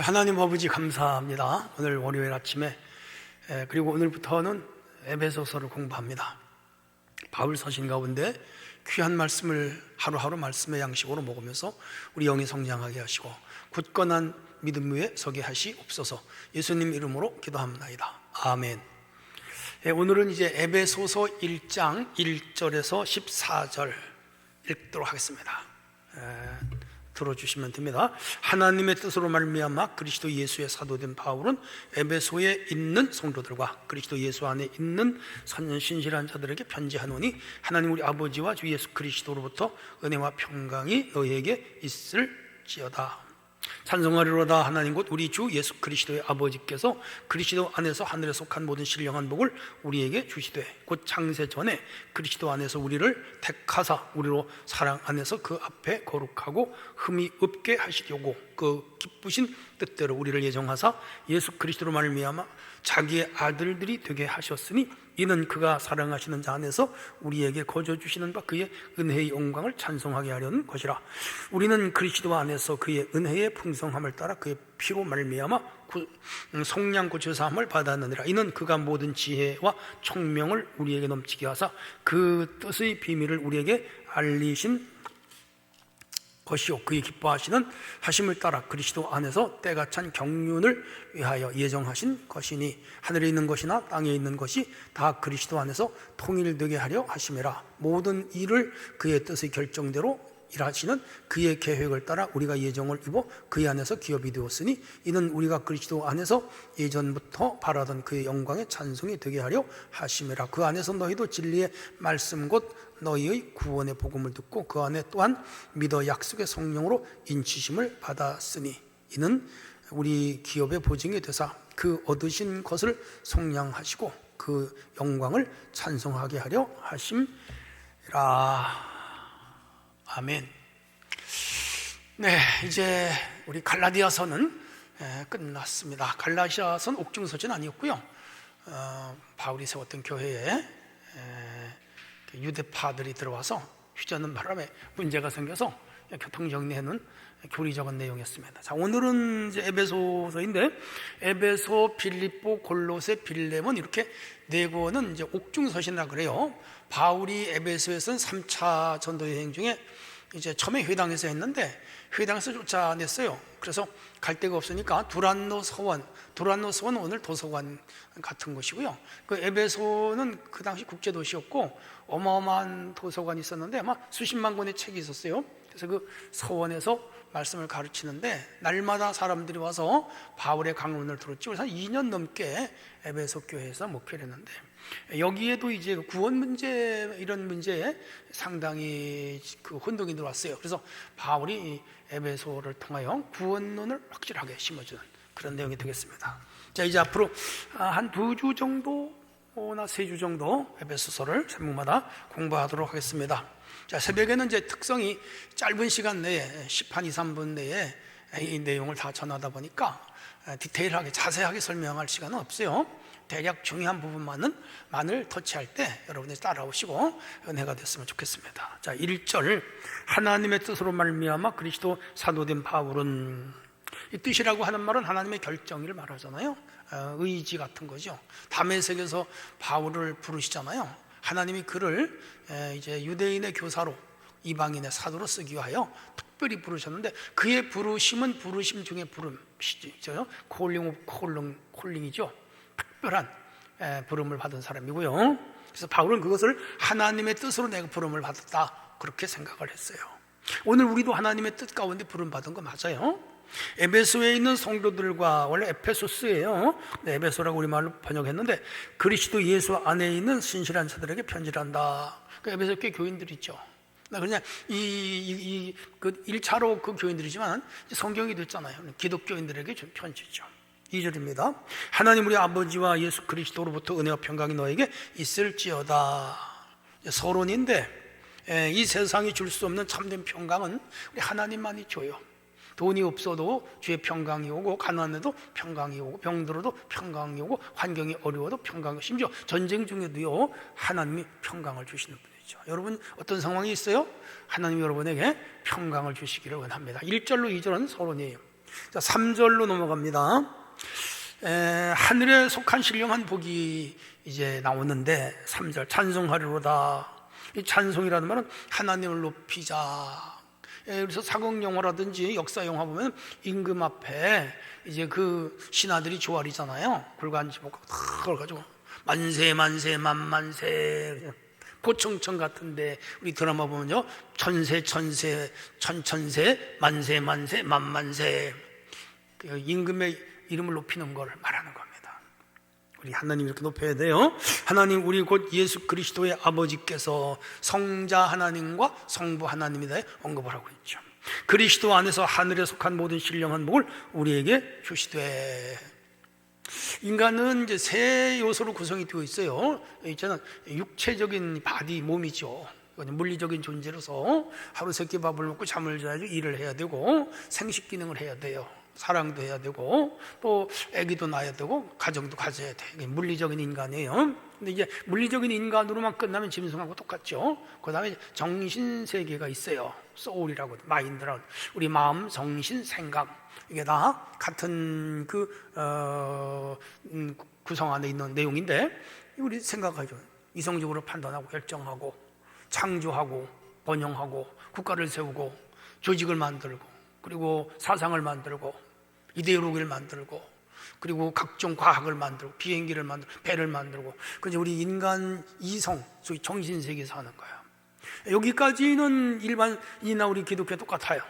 하나님 아버지 감사합니다. 오늘 월요일 아침에 에, 그리고 오늘부터는 에베소서를 공부합니다. 바울 서신 가운데 귀한 말씀을 하루하루 말씀의 양식으로 먹으면서 우리 영이 성장하게 하시고 굳건한 믿음 위에 서게 하시옵소서. 예수님 이름으로 기도합나이다. 아멘. 예, 오늘은 이제 에베소서 1장 1절에서 14절 읽도록 하겠습니다. 에, 들어주시면 됩니다. 하나님의 뜻으로 말미암아 그리스도 예수의 사도된 바울은 에베소에 있는 성도들과 그리스도 예수 안에 있는 선 신실한 자들에게 편지하노니 하나님 우리 아버지와 주 예수 그리스도로부터 은혜와 평강이 너희에게 있을지어다. 찬송하리로다 하나님 곧 우리 주 예수 그리스도의 아버지께서 그리스도 안에서 하늘에 속한 모든 신령한 복을 우리에게 주시되 곧 창세 전에 그리스도 안에서 우리를 택하사 우리로 사랑 안에서 그 앞에 거룩하고 흠이 없게 하시려고 그 기쁘신 뜻대로 우리를 예정하사 예수 그리스도로 말미암아 자기의 아들들이 되게 하셨으니 이는 그가 사랑하시는 자 안에서 우리에게 거저 주시는 바 그의 은혜의 영광을 찬송하게 하려는 것이라. 우리는 그리스도 안에서 그의 은혜의 풍성함을 따라 그의 피로 말미암아 구- 음, 성량 고쳐사함을 받았느니라. 이는 그가 모든 지혜와 총명을 우리에게 넘치게 하사 그 뜻의 비밀을 우리에게 알리신 것이요. 그의 기뻐하시는 하심을 따라 그리스도 안에서 때가 찬 경륜을 위하여 예정하신 것이니 하늘에 있는 것이나 땅에 있는 것이 다 그리스도 안에서 통일되게 하려 하심이라. 모든 일을 그의 뜻의 결정대로 일하시는 그의 계획을 따라 우리가 예정을 입어 그의 안에서 기업이 되었으니 이는 우리가 그리스도 안에서 예전부터 바라던 그의 영광의 찬송이 되게 하려 하심이라. 그 안에서 너희도 진리의 말씀 곧 너희의 구원의 복음을 듣고 그 안에 또한 믿어 약속의 성령으로 인치심을 받았으니 이는 우리 기업의 보증이 되사 그 얻으신 것을 속량하시고 그 영광을 찬송하게 하려 하심이라 아멘. 네, 이제 우리 갈라디아서는 에, 끝났습니다. 갈라디아서는 옥중서진 아니었고요. 어, 바울이 세웠던 교회에 유대파들이 들어와서 휘저는 바람에 문제가 생겨서 교통 정리해놓은 교리 적은 내용이었습니다. 자, 오늘은 이제 에베소서인데 에베소, 빌립보, 골로새, 빌레몬 이렇게 네 권은 이제 옥중 서신이라 그래요. 바울이 에베소에서는 3차 전도 여행 중에 이제 처음에 회당에서 했는데 회당에서 쫓아냈어요. 그래서 갈 데가 없으니까 두란노 서원, 두란노 서원은 오늘 도서관 같은 곳이고요. 그 에베소는 그 당시 국제 도시였고 어마어마한 도서관이 있었는데 아마 수십만 권의 책이 있었어요. 그래서 그 서원에서 말씀을 가르치는데 날마다 사람들이 와서 바울의 강론을 들었죠. 그래서 한 2년 넘게 에베소 교회에서 목회를 했는데 여기에도 이제 구원 문제 이런 문제에 상당히 그 혼동이 들어왔어요. 그래서 바울이 이 에베소를 통하여 구원론을 확실하게 심어주는 그런 내용이 되겠습니다. 자 이제 앞으로 한 두 주 정도나 세 주 정도 에베소서를 제목마다 공부하도록 하겠습니다. 자 새벽에는 이제 특성이 짧은 시간 내에 10한 2, 3분 내에 이 내용을 다 전하다 보니까 디테일하게 자세하게 설명할 시간은 없어요. 대략 중요한 부분만은 만을 터치할 때 여러분들이 따라오시고 은혜가 됐으면 좋겠습니다. 자, 1절 하나님의 뜻으로 말미암아 그리스도 사도된 바울은 이 뜻이라고 하는 말은 하나님의 결정을 말하잖아요. 어, 의지 같은 거죠. 담에색에서 바울을 부르시잖아요. 하나님이 그를 에, 이제 유대인의 교사로 이방인의 사도로 쓰기 위하여 특별히 부르셨는데 그의 부르심은 부르심 중에 부름이죠. 콜링 오브 콜링 콜링이죠. 특별한 에, 부름을 받은 사람이고요. 그래서 바울은 그것을 하나님의 뜻으로 내가 부름을 받았다 그렇게 생각을 했어요. 오늘 우리도 하나님의 뜻 가운데 부름 받은 거 맞아요. 에베소에 있는 성도들과 원래 에페소스예요. 네, 에베소라고 우리 말로 번역했는데 그리스도 예수 안에 있는 신실한 자들에게 편지를 한다. 그 에베소 교 교인들 있죠. 나 그냥 이이그 1차로 그 교인들이지만 성경이 됐잖아요. 기독교인들에게 좀 편지죠. 2절입니다. 하나님 우리 아버지와 예수 그리스도로부터 은혜와 평강이 너에게 있을지어다. 서론인데 에, 이 세상이 줄 수 없는 참된 평강은 우리 하나님만이 줘요. 돈이 없어도 주의 평강이 오고 가난해도 평강이 오고 병들어도 평강이 오고 환경이 어려워도 오고 심지어 전쟁 중에도요 하나님이 평강을 주시는 분이죠. 여러분 어떤 상황이 있어요? 하나님 여러분에게 평강을 주시기를 원합니다. 1절로 2절은 서론이에요. 자, 3절로 넘어갑니다. 에, 하늘에 속한 신령한 복이 이제 나오는데 3절 찬송하리로다. 이 찬송이라는 말은 하나님을 높이자. 예, 그래서 사극 영화라든지 역사 영화 보면 임금 앞에 이제 그 신하들이 조알이잖아요. 굴간지목 다 그걸 가지고 만세 만세 만만세 고청천 같은데 우리 드라마 보면요 천세 천세 천천세 만세 만세 만만세 그 임금의 이름을 높이는 걸 말하는 겁니다. 우리 하나님 이렇게 높여야 돼요. 하나님 우리 곧 예수 그리스도의 아버지께서 성자 하나님과 성부 하나님에 대해 언급을 하고 있죠. 그리스도 안에서 하늘에 속한 모든 신령한 복을 우리에게 주시되 인간은 이제 세 요소로 구성이 되어 있어요. 있잖아 육체적인 바디 몸이죠. 물리적인 존재로서 하루 세끼 밥을 먹고 잠을 자야지 일을 해야 되고 생식 기능을 해야 돼요. 사랑도 해야 되고 또 아기도 낳아야 되고 가정도 가져야 돼. 이게 물리적인 인간이에요. 근데 이제 물리적인 인간으로만 끝나면 짐승하고 똑같죠. 그다음에 정신 세계가 있어요. 소울이라고 마인드라고 우리 마음, 정신, 생각 이게 다 같은 그 어, 음, 구성 안에 있는 내용인데 우리 생각하죠. 이성적으로 판단하고 결정하고 창조하고 번영하고 국가를 세우고 조직을 만들고 그리고 사상을 만들고 이데올로기를 만들고 그리고 각종 과학을 만들고 비행기를 만들고 배를 만들고 그래서 우리 인간 이성 소위 정신 세계에서 하는 거예요. 여기까지는 일반이나 우리 기독교 똑같아요.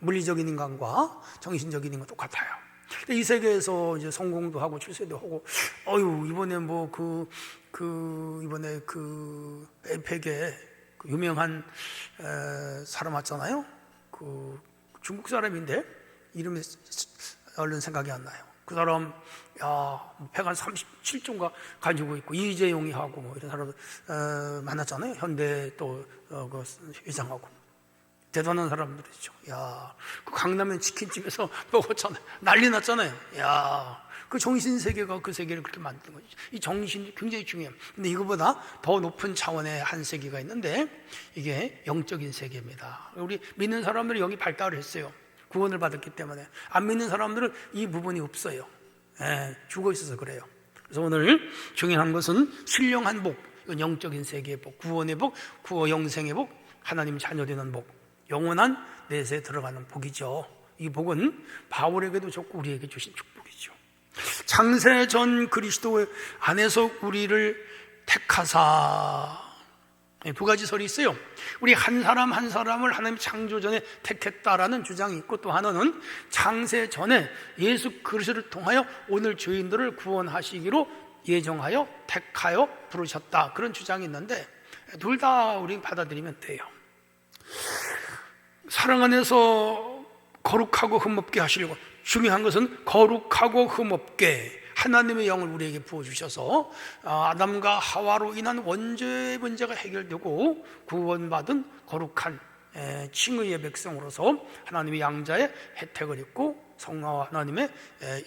물리적인 인간과 정신적인 인간 똑같아요. 이 세계에서 이제 성공도 하고 출세도 하고, 어유 이번에 뭐 그 그 이번에 그 에펙에 그 유명한 에, 사람 왔잖아요. 그 중국 사람인데 이름이 얼른 생각이 안 나요. 그 사람 야, 백한 37조가 가지고 있고 이재용이 하고 뭐 이런 사람 어, 만났잖아요. 현대 또 어, 그 회장하고 대단한 사람들이죠. 야, 그 강남엔 치킨집에서 먹었잖아요. 난리 났잖아요. 야, 그 정신 세계가 그 세계를 그렇게 만든 거죠. 이 정신이 굉장히 중요해요. 근데 이거보다 더 높은 차원의 한 세계가 있는데 이게 영적인 세계입니다. 우리 믿는 사람들이 여기 발달을 했어요. 구원을 받았기 때문에 안 믿는 사람들은 이 부분이 없어요. 예, 죽어 있어서 그래요. 그래서 오늘 중요한 것은 신령한 복, 영적인 세계의 복, 구원의 복, 구원 영생의 복, 하나님 자녀 되는 복, 영원한 내세에 들어가는 복이죠. 이 복은 바울에게도 좋고 우리에게 주신 축복이죠. 창세 전 그리스도 안에서 우리를 택하사 네, 두 가지 설이 있어요. 우리 한 사람 한 사람을 하나님 창조 전에 택했다라는 주장이 있고 또 하나는 창세 전에 예수 그리스도를 통하여 오늘 죄인들을 구원하시기로 예정하여 택하여 부르셨다 그런 주장이 있는데 둘 다 우리 받아들이면 돼요. 사랑 안에서 거룩하고 흠없게 하시려고 중요한 것은 거룩하고 흠없게 하나님의 영을 우리에게 부어주셔서 아, 아담과 하와로 인한 원죄의 문제가 해결되고 구원받은 거룩한 칭의의 백성으로서 하나님의 양자의 혜택을 입고 성화와 하나님의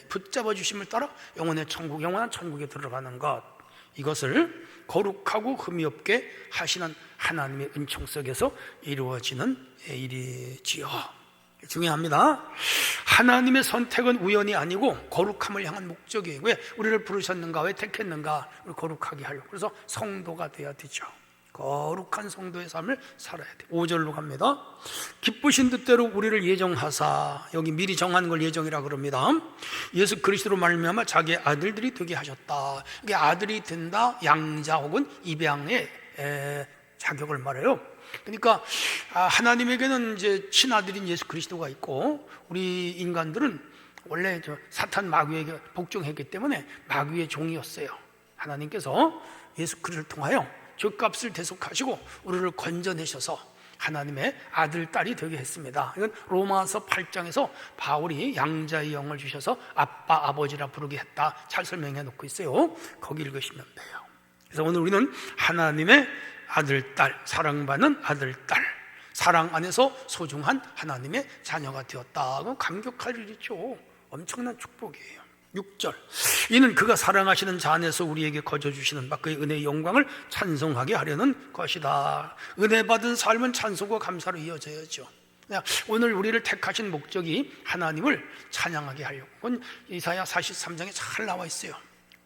붙잡아 주심을 따라 영원의 천국, 영원한 천국에 들어가는 것. 이것을 거룩하고 흠이 없게 하시는 하나님의 은총 속에서 이루어지는 일이지요. 중요합니다. 하나님의 선택은 우연이 아니고 거룩함을 향한 목적이에요. 왜 우리를 부르셨는가? 왜 택했는가? 거룩하게 하려고. 그래서 성도가 되어야 되죠. 거룩한 성도의 삶을 살아야 돼. 5절로 갑니다. 기쁘신 뜻대로 우리를 예정하사 여기 미리 정한 걸 예정이라 그럽니다. 예수 그리스도로 말미암아 자기의 아들들이 되게 하셨다. 이게 아들이 된다. 양자 혹은 입양의 자격을 말해요. 그러니까 아, 하나님에게는 이제 친아들인 예수 그리스도가 있고 우리 인간들은 원래 저 사탄 마귀에게 복종했기 때문에 마귀의 종이었어요. 하나님께서 예수 그리스도를 통하여 죄값을 대속하시고 우리를 건져내셔서 하나님의 아들, 딸이 되게 했습니다. 이건 로마서 8장에서 바울이 양자의 영을 주셔서 아빠, 아버지라 부르게 했다. 잘 설명해 놓고 있어요. 거기 읽으시면 돼요. 그래서 오늘 우리는 하나님의 아들, 딸, 사랑받는 아들, 딸, 사랑 안에서 소중한 하나님의 자녀가 되었다. 감격할 일이죠. 엄청난 축복이에요. 6절. 이는 그가 사랑하시는 자 안에서 우리에게 거저 주시는 바 그의 은혜의 영광을 찬송하게 하려는 것이다. 은혜 받은 삶은 찬송과 감사로 이어져야죠. 오늘 우리를 택하신 목적이 하나님을 찬양하게 하려고. 그건 이사야 43장에 잘 나와 있어요.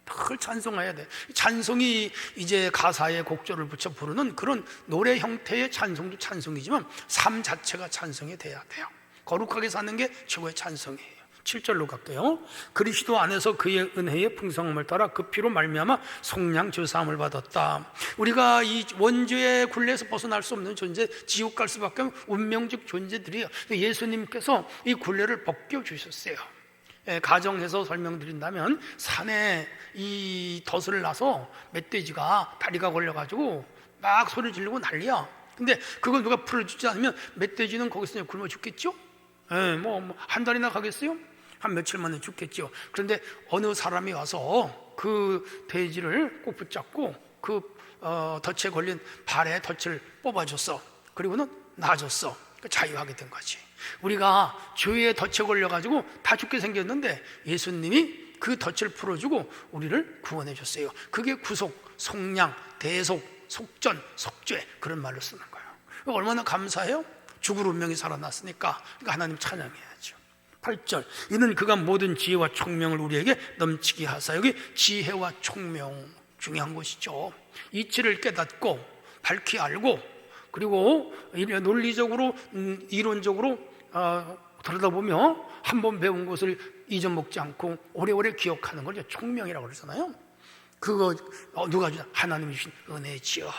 늘 찬송해야 돼. 찬송이 이제 가사에 곡조를 붙여 부르는 그런 노래 형태의 찬송도 찬송이지만 삶 자체가 찬송이 돼야 돼요. 거룩하게 사는 게 최고의 찬송이에요. 7절로 갈게요. 그리스도 안에서 그의 은혜의 풍성함을 따라 그 피로 말미암아 속량 죄사함을 받았다. 우리가 이 원죄의 굴레에서 벗어날 수 없는 존재, 지옥 갈 수밖에 없는 운명적 존재들이에요. 예수님께서 이 굴레를 벗겨 주셨어요. 예, 가정해서 설명드린다면 산에 이 덫을 놔서 멧돼지가 다리가 걸려가지고 막 소리 지르고 난리야. 근데 그걸 누가 풀어주지 않으면 멧돼지는 거기서 굶어 죽겠죠? 예, 뭐, 뭐, 한 달이나 가겠어요? 한 며칠 만에 죽겠죠. 그런데 어느 사람이 와서 그 돼지를 꼭 붙잡고 그 어, 덫에 걸린 발에 덫을 뽑아줬어. 그리고는 놔줬어. 그 자유하게 된 거지. 우리가 죄에 덫에 걸려가지고 다 죽게 생겼는데 예수님이 그 덫을 풀어주고 우리를 구원해 줬어요. 그게 구속, 속량, 대속, 속전, 속죄 그런 말로 쓰는 거예요. 얼마나 감사해요? 죽을 운명이 살아났으니까 그러니까 하나님 찬양해야죠. 8절 이는 그가 모든 지혜와 총명을 우리에게 넘치게 하사 여기 지혜와 총명 중요한 것이죠. 이치를 깨닫고 밝히 알고 그리고 논리적으로 음, 이론적으로 어, 들여다보며 한 번 배운 것을 잊어먹지 않고 오래오래 기억하는 걸 총명이라고 그러잖아요. 그거 어, 누가 주나 하나님이 주신 은혜지요.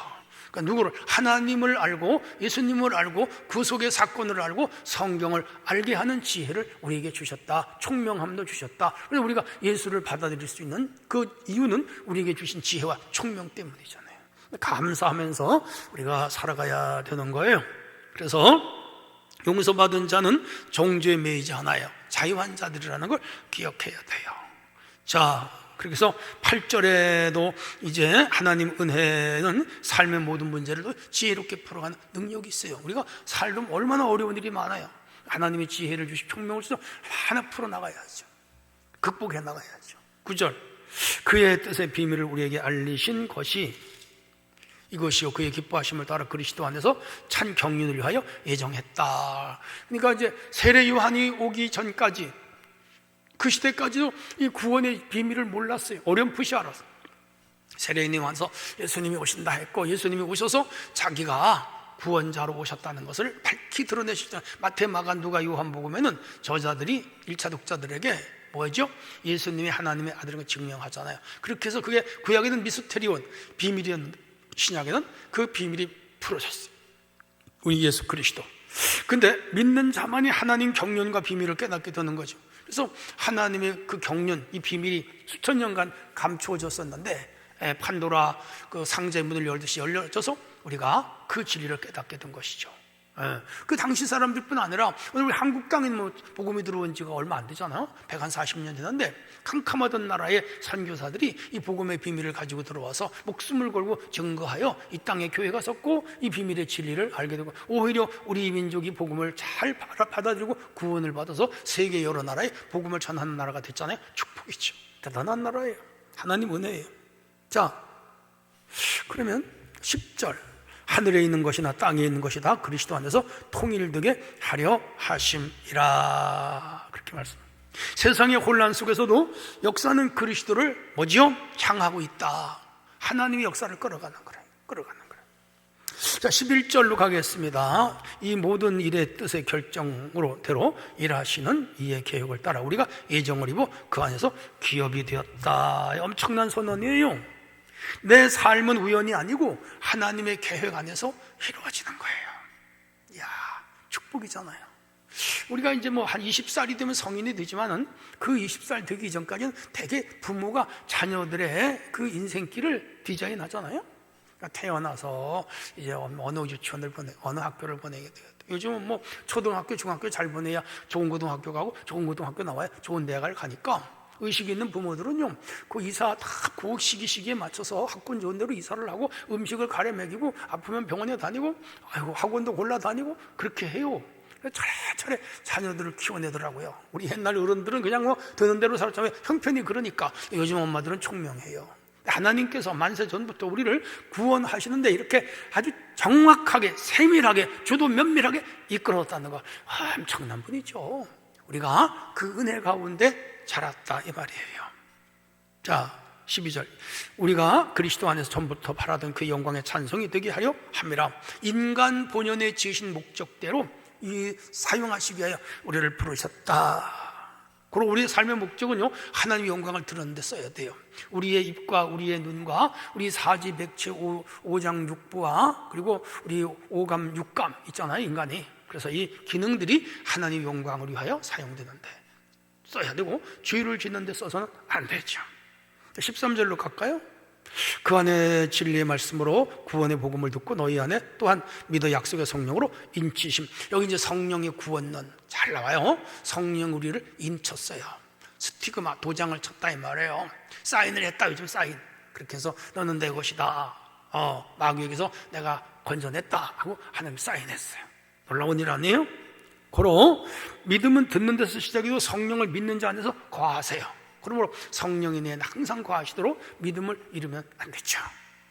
그러니까 누구를 하나님을 알고 예수님을 알고 구속의 사건을 알고 성경을 알게 하는 지혜를 우리에게 주셨다. 총명함도 주셨다. 그래서 우리가 예수를 받아들일 수 있는 그 이유는 우리에게 주신 지혜와 총명 때문이잖아요. 감사하면서 우리가 살아가야 되는 거예요. 그래서 용서받은 자는 정죄에 매이지 않아요. 자유한 자들이라는 걸 기억해야 돼요. 자, 그래서 8절에도 이제 하나님 은혜는 삶의 모든 문제를 지혜롭게 풀어가는 능력이 있어요. 우리가 살면 얼마나 어려운 일이 많아요. 하나님의 지혜를 주시 총명을 주셔서 하나 풀어나가야죠. 극복해 나가야죠. 9절. 그의 뜻의 비밀을 우리에게 알리신 것이 이것이요 그의 기뻐하심을 따라 그리스도 안에서 찬 경륜을 위하여 예정했다. 그러니까 이제 세례 요한이 오기 전까지 그 시대까지도 이 구원의 비밀을 몰랐어요. 어렴풋이 알았어요. 세례인이 와서 예수님이 오신다 했고 예수님이 오셔서 자기가 구원자로 오셨다는 것을 밝히 드러내시잖아요. 마태, 마가, 누가, 요한복음에는 저자들이 1차 독자들에게 뭐죠? 예수님이 하나님의 아들인 걸 증명하잖아요. 그렇게 해서 그게 구약에는 미스테리온 비밀이었는데 신약에는 그 비밀이 풀어졌어요. 우리 예수 그리스도. 근데 믿는 자만이 하나님 경륜과 비밀을 깨닫게 되는 거죠. 그래서 하나님의 그 경륜, 이 비밀이 수천 년간 감추어졌었는데 판도라 그 상자의 문을 열듯이 열려져서 우리가 그 진리를 깨닫게 된 것이죠. 예. 그 당시 사람들뿐 아니라 오늘 우리 한국 땅에 뭐 복음이 들어온 지가 얼마 안 되잖아요. 140년 지났는데 캄캄하던 나라의 선교사들이 이 복음의 비밀을 가지고 들어와서 목숨을 걸고 증거하여 이 땅에 교회가 섰고 이 비밀의 진리를 알게 되고 오히려 우리 민족이 복음을 잘 받아들이고 구원을 받아서 세계 여러 나라에 복음을 전하는 나라가 됐잖아요. 축복이죠. 대단한 나라예요. 하나님 은혜예요. 자, 그러면 10절 하늘에 있는 것이나 땅에 있는 것이 다 그리스도 안에서 통일되게 하려 하심이라 그렇게 말씀. 세상의 혼란 속에서도 역사는 그리스도를 뭐지요? 향하고 있다. 하나님의 역사를 끌어가는 거예요. 끌어가는 거예요. 자, 11절로 가겠습니다. 이 모든 일의 뜻의 결정으로 대로 일하시는 이의 계획을 따라 우리가 예정을 입어 그 안에서 기업이 되었다. 엄청난 선언이에요. 내 삶은 우연이 아니고 하나님의 계획 안에서 이루어지는 거예요. 이야, 축복이잖아요. 우리가 이제 뭐 한 20살이 되면 성인이 되지만은 그 20살 되기 전까지는 대개 부모가 자녀들의 그 인생길을 디자인 하잖아요. 그러니까 태어나서 이제 어느 유치원을 보내, 어느 학교를 보내게 돼요. 요즘은 뭐 초등학교, 중학교 잘 보내야 좋은 고등학교 가고 좋은 고등학교 나와야 좋은 대학을 가니까 의식이 있는 부모들은요, 그 이사 다그 시기 시기에 맞춰서 학군 좋은 대로 이사를 하고 음식을 가려 먹이고 아프면 병원에 다니고 아이고 학원도 골라 다니고 그렇게 해요. 차례차례 자녀들을 키워내더라고요. 우리 옛날 어른들은 그냥 뭐 드는 대로 살았잖아요. 형편이 그러니까 요즘 엄마들은 총명해요. 하나님께서 만세 전부터 우리를 구원하시는데 이렇게 아주 정확하게 세밀하게 주도 면밀하게 이끌어왔다는 거 아, 엄청난 분이죠. 우리가 그 은혜 가운데 자랐다 이 말이에요. 자, 12절. 우리가 그리스도 안에서 전부터 바라던 그 영광의 찬송이 되게 하려 함이라. 인간 본연의 지으신 목적대로 이 사용하시기 위하여 우리를 부르셨다. 그리고 우리의 삶의 목적은요, 하나님의 영광을 드러내는 데 써야 돼요. 우리의 입과 우리의 눈과 우리 사지, 백체, 오, 오장, 육부와 그리고 우리 오감, 육감 있잖아요, 인간이. 그래서 이 기능들이 하나님의 영광을 위하여 사용되는데 써야 되고, 죄를 짓는 데 써서는 안 되죠. 13절로 갈까요? 그 안에 진리의 말씀으로 구원의 복음을 듣고 너희 안에 또한 믿어 약속의 성령으로 인치심. 여기 이제 성령의 구원론 잘 나와요. 성령 우리를 인쳤어요. 스티그마 도장을 쳤다 이 말이에요. 사인을 했다 요즘 사인. 그렇게 해서 너는 내 것이다. 어, 마귀에게서 내가 건져냈다 하고 하나님 사인했어요. 놀라운 일 아니에요? 고로 믿음은 듣는 데서 시작이고 성령을 믿는 자 안에서 거하세요. 그러므로 성령이 내 항상 거하시도록 믿음을 잃으면 안 되죠.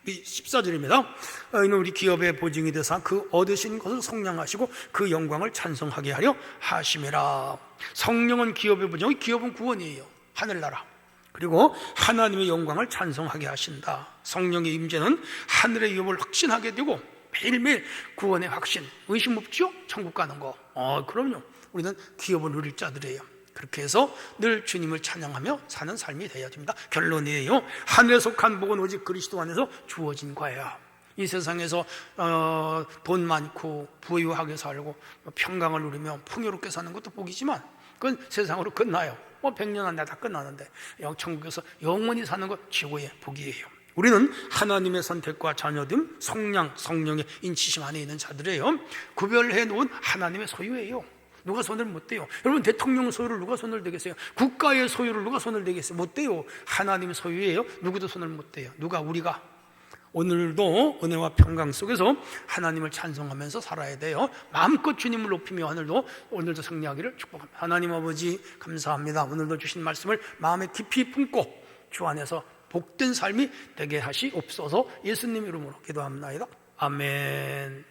이 14절입니다. 어, 이는 우리 기업의 보증이 되사 그 얻으신 것을 성량하시고 그 영광을 찬송하게 하려 하심이라. 성령은 기업의 보증, 기업은 구원이에요. 하늘나라. 그리고 하나님의 영광을 찬송하게 하신다. 성령의 임재는 하늘의 유업을 확신하게 되고 매일매일 구원의 확신, 의심 없죠? 천국 가는 거. 어, 그럼요. 우리는 기업을 누릴 자들이에요. 그렇게 해서 늘 주님을 찬양하며 사는 삶이 되어야 됩니다. 결론이에요. 하늘에 속한 복은 오직 그리스도 안에서 주어진 거예요. 이 세상에서 어, 돈 많고 부유하게 살고 평강을 누리며 풍요롭게 사는 것도 복이지만 그건 세상으로 끝나요. 뭐 100년 안에 다 끝나는데 영천국에서 영원히 사는 것 최고의 복이에요. 우리는 하나님의 선택과 자녀됨, 성량, 성령의 인치심 안에 있는 자들이에요. 구별해 놓은 하나님의 소유예요. 누가 손을 못 대요? 여러분 대통령 소유를 누가 손을 대겠어요? 국가의 소유를 누가 손을 대겠어요? 못 대요. 하나님의 소유예요. 누구도 손을 못 대요. 누가 우리가 오늘도 은혜와 평강 속에서 하나님을 찬송하면서 살아야 돼요. 마음껏 주님을 높이며 하늘도 오늘도 승리하기를 축복합니다. 하나님 아버지 감사합니다. 오늘도 주신 말씀을 마음에 깊이 품고 주 안에서 복된 삶이 되게 하시옵소서 예수님 이름으로 기도합니다. 아멘.